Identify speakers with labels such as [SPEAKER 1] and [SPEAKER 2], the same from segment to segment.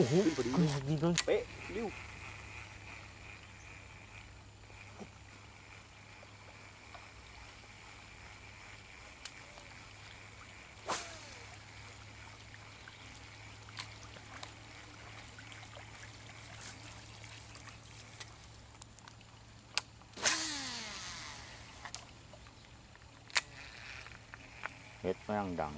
[SPEAKER 1] โอ้โห
[SPEAKER 2] ขึ้นพอดี
[SPEAKER 1] ขนาดนี้เลย
[SPEAKER 2] เป๊ะริ้ว
[SPEAKER 1] เฮ็ดแม่งดัง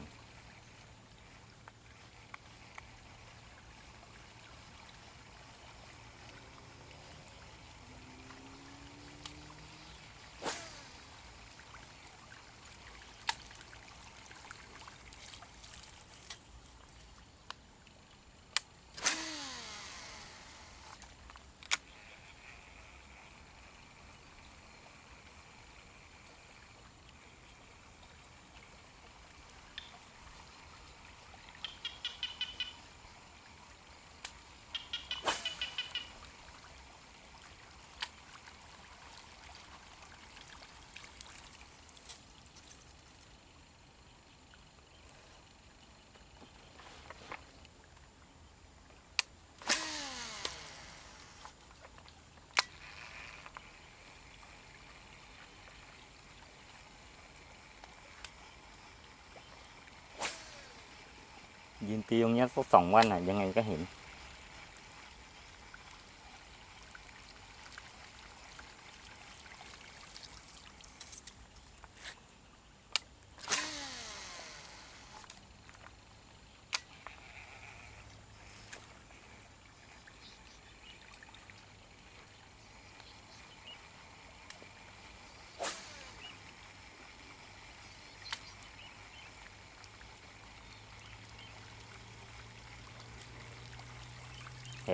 [SPEAKER 1] ยืนตีตรงนี้สักสองวันอะ ยังไงก็เห็น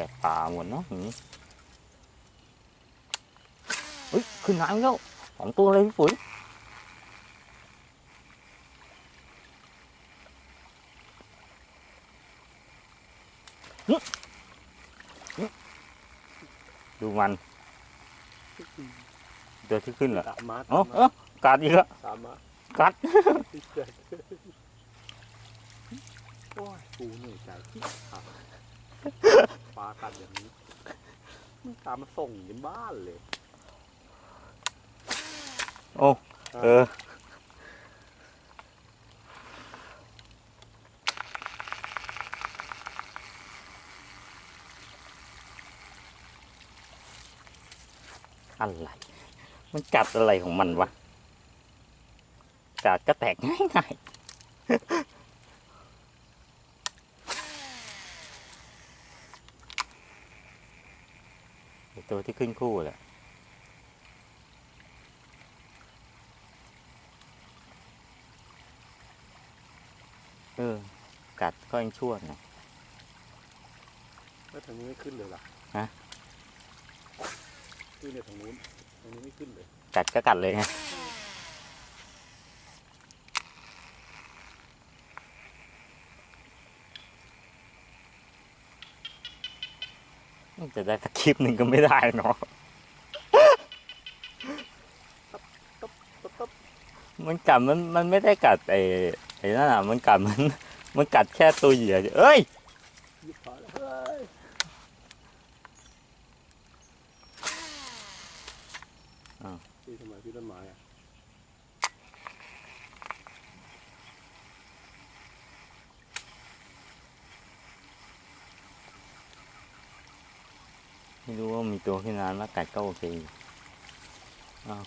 [SPEAKER 1] กป่าหมดเนาะอย่างนี้เฮ้ยขึ้นน้ำแล้วสองตัวเลยพี่ปุ๋ยหึหึดูมันตัวที่ขึ้นเหรอ
[SPEAKER 2] ตามมา
[SPEAKER 1] เอ๋
[SPEAKER 2] ตา
[SPEAKER 1] อ
[SPEAKER 2] ม
[SPEAKER 1] เอ
[SPEAKER 2] มา
[SPEAKER 1] อกัดอีกแล้ว
[SPEAKER 2] ตามมา
[SPEAKER 1] กัด
[SPEAKER 2] โอ้ยกูเหนื่อยใจที่ขาด ปลากัดอย่างนี้มึงตามมาส่งยันบ้านเลย
[SPEAKER 1] โอ้เออ อะไร มันกัดอะไรของมันวะ กัดก็แตกง่ายง่ายๆ ตัวที่ขึ้นคู่แหละเออ กัดก็ยังชั่วหน่อย
[SPEAKER 2] แล้วทางนี้ไม่ขึ้นเลยล่ะ
[SPEAKER 1] ฮะ
[SPEAKER 2] ขึ้นเนี่ยทางนู้นทางนี้ไม่ขึ้นเลย
[SPEAKER 1] กัดก็กัดเลยไง จะได้สักคลิปหนึ่งก็ไม่ได้เนาะ
[SPEAKER 2] ต๊บต๊บ
[SPEAKER 1] มันกัดมันมันไม่ได้กัดไอ้ไอ้นั่นอะมันกัดมัน มันกัดแค่ตัวเหยื่อเอ้ย
[SPEAKER 2] ยิบขาแล้วเฮ้ย
[SPEAKER 1] อ้าว
[SPEAKER 2] พี่ทำไมพี่ต้นไม้อะ
[SPEAKER 1] ไม่รู้ว่ามีตัวขึ้นนานแล้วกัดก็โอเคอยู่อ้าว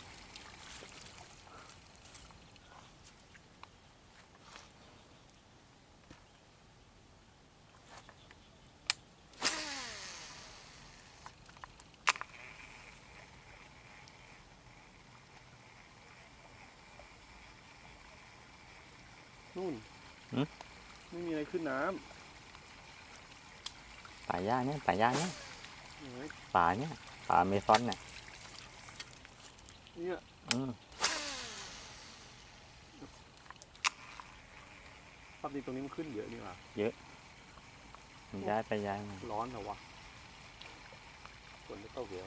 [SPEAKER 2] นู่น
[SPEAKER 1] หึ
[SPEAKER 2] ไม่มีอะไรขึ้นน้
[SPEAKER 1] ป่าหญ้าเนี่ยป่าหญ้าเนี่ยำ
[SPEAKER 2] เห็นไหม
[SPEAKER 1] ป่าเนี่ยป่าเมซอนเนี่ย
[SPEAKER 2] เนี่ย
[SPEAKER 1] อืม
[SPEAKER 2] ภาพนี้ตรงนี้มันขึ้นเยอะนี่หว่า
[SPEAKER 1] มันย้ายไปย้ายมา
[SPEAKER 2] ร้อนเหรอวะฝนจะตกเยอะ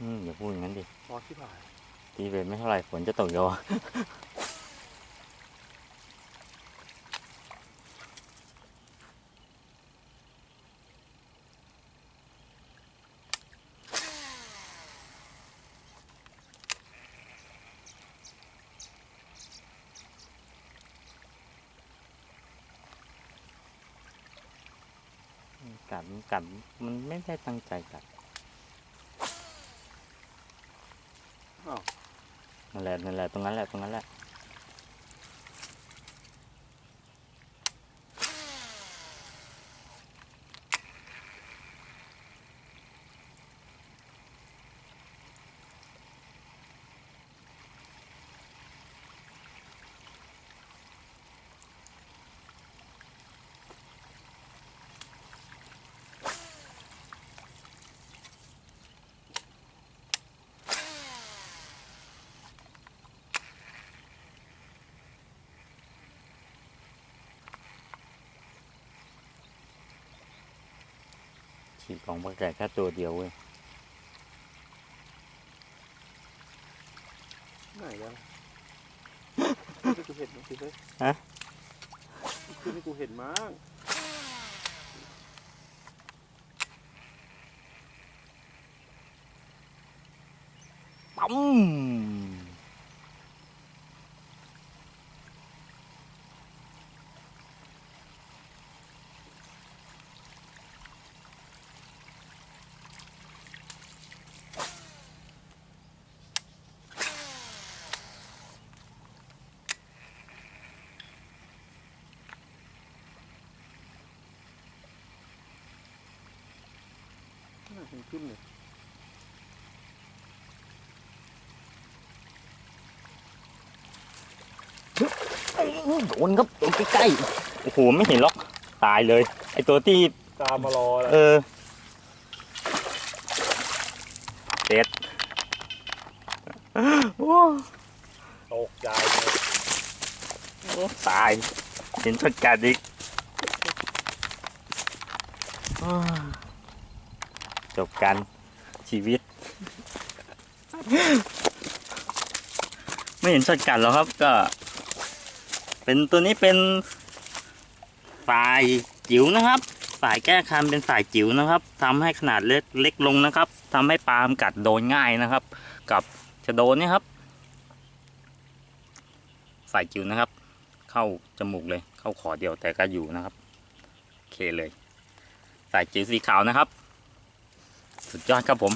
[SPEAKER 1] อืมอย่าพูดอย่างนั้นดิ
[SPEAKER 2] ร้อนที่ผ่าน
[SPEAKER 1] ตีเวทไม่เท่าไหร่ฝนจะตกเยอะ กัดมันกัดมันไม่ได้ตั้งใจกัด
[SPEAKER 2] อ้าว
[SPEAKER 1] นั่นแหละนั่นแหละตรงนั้นแหละตรงนั้นแหละ ฉีกของปลาแก่แค่ตัวเดียวเว้ย
[SPEAKER 2] ไหนแล้วขึ้นให้กูเห็นมั้งสิเฮ้ยขึ้นให้กูเห็นมั้ง
[SPEAKER 1] ปั๊ม
[SPEAKER 2] น่าเห็นขึ้นเลย
[SPEAKER 1] โดนครับตัวใกล้ๆโอ้โหไม่เห็นหรอกตายเลย ไอตัวที่
[SPEAKER 2] ตามมารอแล้ว
[SPEAKER 1] เออเด็ดโอ้
[SPEAKER 2] ตกใจเลย
[SPEAKER 1] โอ้ตาย เห็นชนกันอีกอ้าว จบกันชีวิต ไม่เห็นชนกันแล้วครับก็ เป็นตัวนี้เป็นฝ่ายจิ๋วนะครับฝ่ายแก้คันเป็นฝ่ายจิ๋วนะครับทำให้ขนาดเล็กเล็กลงนะครับทำให้ปลามกัดโดนง่ายนะครับ กับจะโดนเนี่ยครับฝ่ายจิ๋วนะครับ เข้าจมูกเลยเข้าขอเดียวแต่ก็อยู่นะครับโอเคเลย ฝ่ายจิ๋วสีขาวนะครับ สุดยอดครับผม